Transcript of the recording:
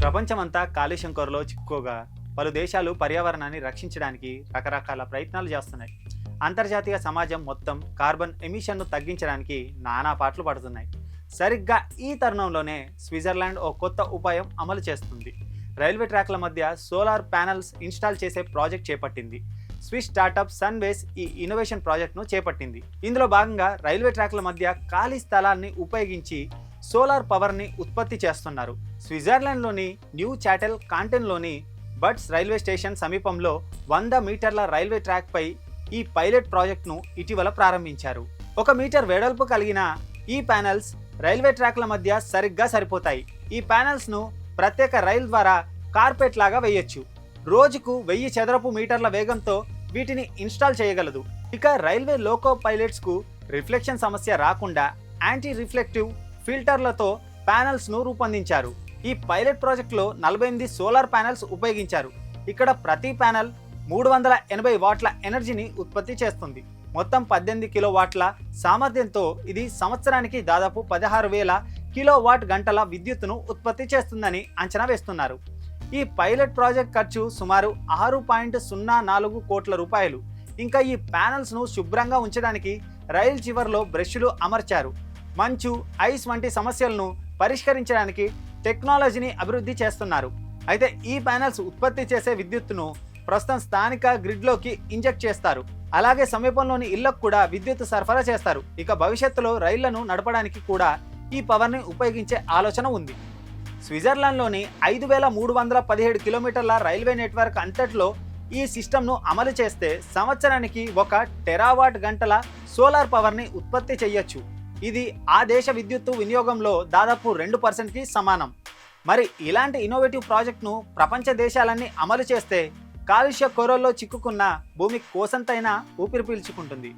ప్రపంచమంతా కాలుష్యం కొరలో చిక్కుకోగా పలు దేశాలు పర్యావరణాన్ని రక్షించడానికి రకరకాల ప్రయత్నాలు చేస్తున్నాయి. అంతర్జాతీయ సమాజం మొత్తం కార్బన్ ఎమిషన్ను తగ్గించడానికి నానా పాటలు పడుతున్నాయి. సరిగ్గా ఈ తరుణంలోనే స్విట్జర్లాండ్ ఓ కొత్త ఉపాయం అమలు చేస్తుంది. రైల్వే ట్రాక్ల మధ్య సోలార్ ప్యానల్స్ ఇన్స్టాల్ చేసే ప్రాజెక్ట్ చేపట్టింది. స్విస్ స్టార్టప్ సన్వేస్ ఈ ఇన్నోవేషన్ ప్రాజెక్ట్ను చేపట్టింది. ఇందులో భాగంగా రైల్వే ట్రాక్ల మధ్య ఖాళీ స్థలాన్ని ఉపయోగించి సోలార్ పవర్ని ఉత్పత్తి చేస్తున్నారు. స్విట్జర్లాండ్లోని న్యూ చాటెల్ కాంటెన్లోని బట్స్ రైల్వే స్టేషన్ సమీపంలో వంద మీటర్ల రైల్వే ట్రాక్పై ఈ పైలట్ ప్రాజెక్ట్ను ఇటీవల ప్రారంభించారు. ఒక మీటర్ వెడల్పు కలిగిన ఈ ప్యానెల్స్ రైల్వే ట్రాక్ల మధ్య సరిగ్గా సరిపోతాయి. ఈ ప్యానెల్స్ను ప్రత్యేక రైల్ ద్వారా కార్పెట్ లాగా వేయొచ్చు. రోజుకు వెయ్యి చదరపు మీటర్ల వేగంతో వీటిని ఇన్స్టాల్ చేయగలదు. ఇక రైల్వే లోకో పైలట్స్కు రిఫ్లెక్షన్ సమస్య రాకుండా యాంటీ రిఫ్లెక్టివ్ ఫిల్టర్లతో ప్యానెల్స్ను రూపొందించారు. ఈ పైలట్ ప్రాజెక్టులో నలభై ఎనిమిది సోలార్ ప్యానెల్స్ ఉపయోగించారు. ఇక్కడ ప్రతి ప్యానెల్ మూడు వందల ఎనభై వాట్ల ఎనర్జీని ఉత్పత్తి చేస్తుంది. మొత్తం పద్దెనిమిది కిలో వాట్ల సామర్థ్యంతో ఇది సంవత్సరానికి దాదాపు పదహారు వేల కిలో వాట్ గంటల విద్యుత్తును ఉత్పత్తి చేస్తుందని అంచనా వేస్తున్నారు. ఈ పైలట్ ప్రాజెక్ట్ ఖర్చు సుమారు ఆరు పాయింట్ సున్నా నాలుగు కోట్ల రూపాయలు. ఇంకా ఈ ప్యానల్స్ను శుభ్రంగా ఉంచడానికి రైలు చివర్లో బ్రష్లు అమర్చారు. మంచు ఐస్ వంటి సమస్యలను పరిష్కరించడానికి టెక్నాలజీని అభివృద్ధి చేస్తున్నారు. అయితే ఈ ప్యానెల్స్ ఉత్పత్తి చేసే విద్యుత్తును ప్రస్తుతం స్థానిక గ్రిడ్లోకి ఇంజెక్ట్ చేస్తారు. అలాగే సమీపంలోని ఇళ్ళకు కూడా విద్యుత్ సరఫరా చేస్తారు. ఇక భవిష్యత్తులో రైళ్ళను నడపడానికి కూడా ఈ పవర్ని ఉపయోగించే ఆలోచన ఉంది. స్విట్జర్లాండ్లోని ఐదు వేల మూడు వందల పదిహేడు కిలోమీటర్ల రైల్వే నెట్వర్క్ అంతట్లో ఈ సిస్టమ్ను అమలు చేస్తే సంవత్సరానికి ఒక టెరావాట్ గంటల సోలార్ పవర్ని ఉత్పత్తి చేయొచ్చు. ఇది ఆ దేశ విద్యుత్తు వినియోగంలో దాదాపు రెండు పర్సెంట్కి సమానం. మరి ఇలాంటి ఇన్నోవేటివ్ ప్రాజెక్ట్ను ప్రపంచ దేశాలన్నీ అమలు చేస్తే కాలుష్య కొరల్లో చిక్కుకున్న భూమి కోసంతైనా ఊపిరి పీల్చుకుంటుంది.